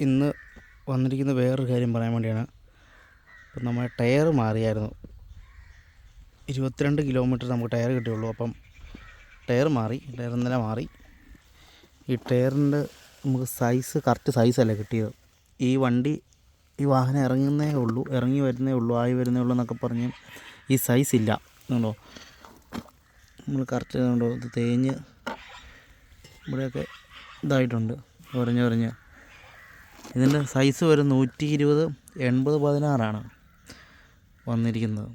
ഇന്ന് വന്നിരിക്കുന്ന വേറൊരു കാര്യം പറയാൻ വേണ്ടിയാണ്. ഇപ്പം നമ്മുടെ ടയർ മാറിയായിരുന്നു. ഇരുപത്തിരണ്ട് കിലോമീറ്റർ നമുക്ക് ടയർ കിട്ടിയുള്ളൂ. അപ്പം ടയർ മാറി ടയർ ഇന്നലെ മാറി. ഈ ടയറിന്റെ നമുക്ക് സൈസ് കറക്റ്റ് സൈസല്ല കിട്ടിയത്. ഈ വണ്ടി ഈ വാഹനം ഇറങ്ങുന്നേ ഉള്ളൂ ഇറങ്ങി വരുന്നേ ഉള്ളൂ ആയി വരുന്നേ ഉള്ളൂ എന്നൊക്കെ പറഞ്ഞ് ഈ സൈസ് ഇല്ല. എന്നുണ്ടോ നമ്മൾ കറക്റ്റ് ഉണ്ടോ ഇത് തേഞ്ഞ് ഇവിടെയൊക്കെ ഇതായിട്ടുണ്ട്. ഉറഞ്ഞ് ഉറഞ്ഞ് ഇതിന്റെ സൈസ് വരും നൂറ്റി ഇരുപത് എൺപത് പതിനാറാണ് വന്നിരിക്കുന്നത്.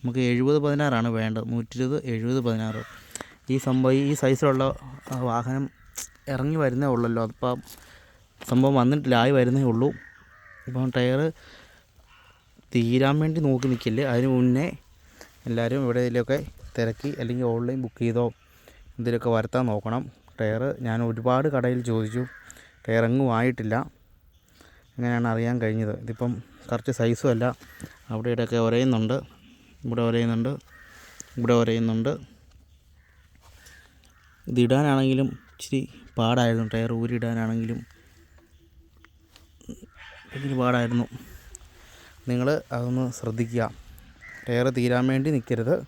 നമുക്ക് എഴുപത് പതിനാറാണ് വേണ്ടത്. നൂറ്റി ഇരുപത് എഴുപത് പതിനാറ്. ഈ സംഭവം ഈ സൈസിലുള്ള വാഹനം ഇറങ്ങി വരുന്നേ ഉള്ളല്ലോ. അതിപ്പോൾ സംഭവം വന്നിട്ടില്ല ആയി വരുന്നേ ഉള്ളൂ. ഇപ്പം ടയർ തീരാൻ വേണ്ടി നോക്കി നിൽക്കില്ലേ? അതിന് മുന്നേ എല്ലാവരും ഇവിടെ ഇതിലൊക്കെ തിരക്കി അല്ലെങ്കിൽ ഓൺലൈൻ ബുക്ക് ചെയ്തോ ഇതിലൊക്കെ വരുത്താൻ നോക്കണം. ടയർ ഞാൻ ഒരുപാട് കടയിൽ ചോദിച്ചു. ടയർ എങ്ങും ആയിട്ടില്ല അങ്ങനെയാണ് അറിയാൻ കഴിഞ്ഞത്. ഇതിപ്പം കറക്റ്റ് സൈസും അല്ല. അവിടെ ഇവിടെയൊക്കെ ഒരയുന്നുണ്ട്. ഇവിടെ ഒരയുന്നുണ്ട്. ഇവിടെ ഒരയുന്നുണ്ട്. ഇതിടാനാണെങ്കിലും ഇച്ചിരി പാടായിരുന്നു. ടയർ ഊരിടാനാണെങ്കിലും ഭയങ്കര പാടായിരുന്നു. നിങ്ങൾ അതൊന്ന് ശ്രദ്ധിക്കുക. ടയർ തീരാൻ വേണ്ടി നിൽക്കരുത്.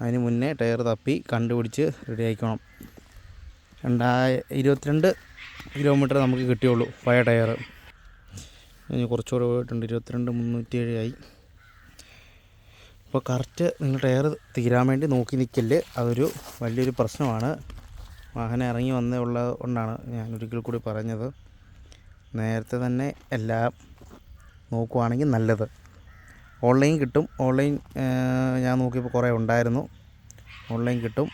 അതിന് മുന്നേ ടയർ തപ്പി കണ്ടുപിടിച്ച് റെഡി ആയിക്കണം. രണ്ടായ ഇരുപത്തിരണ്ട് കിലോമീറ്റർ നമുക്ക് കിട്ടിയുള്ളൂ പഴയ ടയർ. ഇനി കുറച്ചുകൂടെ പോയിട്ടുണ്ട്. ഇരുപത്തിരണ്ട് മുന്നൂറ്റി ഏഴ് ആയി. അപ്പോൾ കറക്റ്റ് നിങ്ങൾ ടയർ തീരാൻ വേണ്ടി നോക്കി നിൽക്കൽ അതൊരു വലിയൊരു പ്രശ്നമാണ്. വാഹനം ഇറങ്ങി വന്നേ ഉള്ള കൊണ്ടാണ് ഞാൻ ഒരിക്കൽ കൂടി പറഞ്ഞത്. നേരത്തെ തന്നെ എല്ലാം നോക്കുവാണെങ്കിൽ നല്ലത്. ഓൺലൈൻ കിട്ടും. ഓൺലൈൻ ഞാൻ നോക്കിയപ്പോൾ കുറേ ഉണ്ടായിരുന്നു. ഓൺലൈൻ കിട്ടും.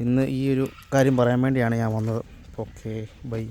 ഇന്ന് ഈ ഒരു കാര്യം പറയാൻ വേണ്ടിയാണ് ഞാൻ വന്നത്. Okay bye.